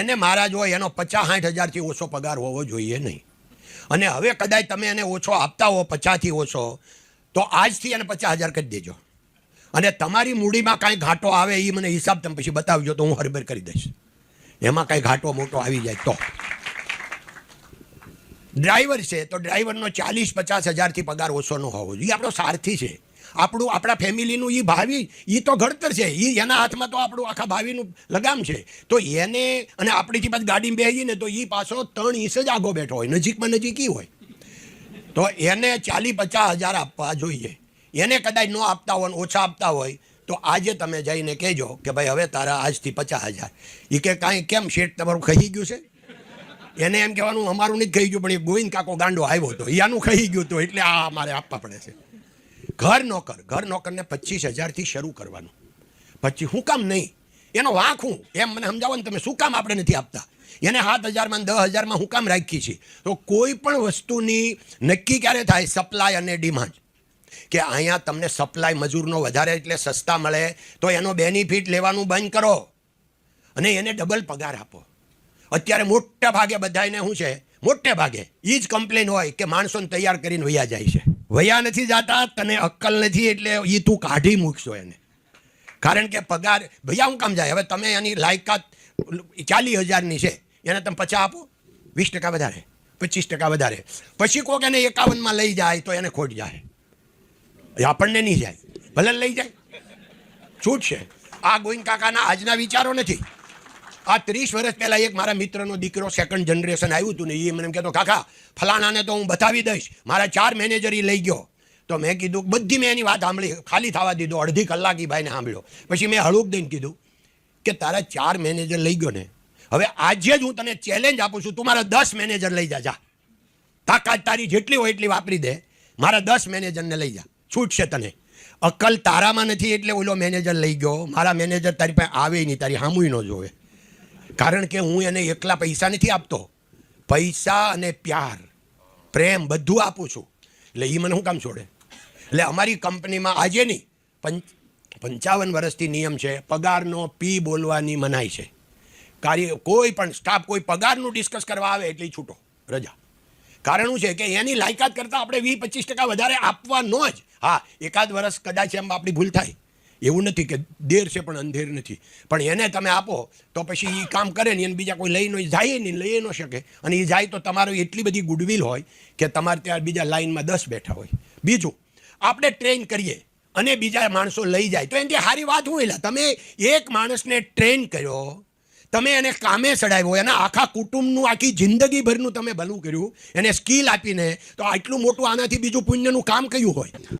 એને મહારાજ હોય, એનો પચાસ સાઠ હજારથી ઓછો પગાર હોવો જોઈએ નહીં. અને હવે કદાચ તમે એને ઓછો આપતા હો, પચાસથી ઓછો, તો આજથી એને પચાસ હજાર કરી દેજો. અને તમારી મૂડીમાં કાંઈ ઘાટો આવે એ મને હિસાબ તમે પછી બતાવજો તો હું હરબર કરી દઈશ. એમાં કાંઈ ઘાટો મોટો આવી જાય તો. ડ્રાઈવર છે, તો ડ્રાઈવરનો ચાલીસ પચાસ હજારથી પગાર ઓછો ન હોવો જોઈએ. આપણો સારથી છે. આપણું, આપણા ફેમિલીનું એ ભાવિ એ તો ઘડતર છે. એ એના હાથમાં તો આપણું આખા ભાવિનું લગામ છે. તો એને અને આપણીથી પાછી ગાડીમાં બેસીએ ને તો એ પાછો ત્રણ ઇંચ જ આગો બેઠો હોય. નજીકમાં નજીક હોય. તો એને ચાલી પચાસ હજાર આપવા જોઈએ. એને કદાચ ન આપતા હોય ઓછા આપતા હોય, તો આજે તમે જઈને કહેજો કે ભાઈ હવે તારા આજથી પચાસ હજાર. એ કે કાંઈ કેમ શેઠ તમારું ખહી ગયું છે? એને એમ કહેવાનું, અમારું નથી ખાઈ ગયું, પણ એ ગોવિંદ કાકો ગાંડો આવ્યો હતો. એનું ખાઈ ગયું હતું એટલે આ અમારે આપવા પડે છે. ઘર નોકર, ઘર નોકરને પચીસ હજારથી શરૂ કરવાનું. પછી હું કામ નહીં? એનો વાંક હું? એમ મને સમજાવો ને તમે, શું કામ આપણે નથી આપતા? એને સાત હજારમાં દસ હજારમાં હું કામ રાખી છે? તો કોઈ પણ વસ્તુની નક્કી ક્યારે થાય? સપ્લાય અને ડિમાન્ડ. કે અહીંયા તમને સપ્લાય મજૂરનો વધારે એટલે સસ્તા મળે, તો એનો બેનિફિટ લેવાનું બંધ કરો. અને એને ડબલ પગાર આપો. અત્યારે મોટા ભાગે બધાને શું છે? મોટે ભાગે. એ જ કમ્પ્લેન હોય કે માણસોને તૈયાર કરીને વૈયા જાય છે. વયા નથી જાતા, તને અક્કલ નથી એટલે એ તું કાઢી મૂકશો એને. કારણ કે પગાર, ભૈયા હું કામ જાય? હવે તમે એની લાયકાત ચાલીસ હજારની છે, એને તમે પચાસ આપો. વીસ ટકા વધારે, પચીસ ટકા વધારે. પછી કોક એને એકાવનમાં લઈ જાય તો એને ખોટ જાય. એ આપણને નહીં જાય. ભલે લઈ જાય. છૂટ છે આ ગોવિંદ કાકાના આજના વિચારો નથી. આ ત્રીસ વર્ષ પહેલાં એક મારા મિત્રનો દીકરો સેકન્ડ જનરેશન આવ્યું હતું ને એ મને કહેતો, કાકા, ફલાણાને તો હું બતાવી દઈશ. મારા ચાર મેનેજર એ લઈ ગયો. તો મેં કીધું, બધી મેં એની વાત સાંભળી, ખાલી થવા દીધો, અડધી કલાક એ ભાઈને સાંભળ્યો. પછી મેં હળુક દઈને કીધું કે, તારા ચાર મેનેજર લઈ ગયો ને. હવે આજે જ હું તને ચેલેન્જ આપું છું, તું મારા દસ મેનેજર લઈ જા જા. તાકાત તારી જેટલી હોય એટલી વાપરી દે. મારા દસ મેનેજરને લઈ જા. છૂટશે તને. અક્કલ તારામાં નથી એટલે ઓલો મેનેજર લઈ ગયો. મારા મેનેજર તારી પાસે આવે નહીં, તારી હામુય ન જોવે. કારણ કે હું એને એકલા પૈસા નથી આપતો. પૈસા અને પ્યાર, પ્રેમ બધું આપું છું. એટલે એ મને શું કામ છોડે? એટલે અમારી કંપનીમાં આજે નહીં પંચ પંચાવન વર્ષથી નિયમ છે, પગારનો પી બોલવાની મનાઈ છે. કાર્ય, કોઈ પણ સ્ટાફ કોઈ પગારનું ડિસ્કસ કરવા આવે એટલે છૂટો, રજા. કારણ શું છે કે એની લાયકાત કરતાં આપણે વીસ પચીસ ટકા વધારે આપવાનો જ. હા, એકાદ વર્ષ કદાચ એમ આપણી ભૂલ થાય. એવું નથી કે દેર છે પણ અંધેર નથી. પણ એને તમે આપો, તો પછી એ કામ કરે ને એને બીજા કોઈ લઈ ન જાય નહીં લઈ ન શકે. અને એ જાય તો તમારો એટલી બધી ગુડવિલ હોય કે તમારે ત્યાં બીજા લાઈનમાં દસ બેઠા હોય. બીજું, આપણે ટ્રેન કરીએ અને બીજા માણસો લઈ જાય. તો એનાથી સારી વાત હું એલા? તમે એક માણસને ટ્રેન કર્યો, તમે એને કામે ચડાવ્યો, એના આખા કુટુંબનું, આખી જિંદગીભરનું તમે ભલું કર્યું, એને સ્કિલ આપીને, તો આટલું મોટું આનાથી બીજું પુણ્યનું કામ કયું હોય?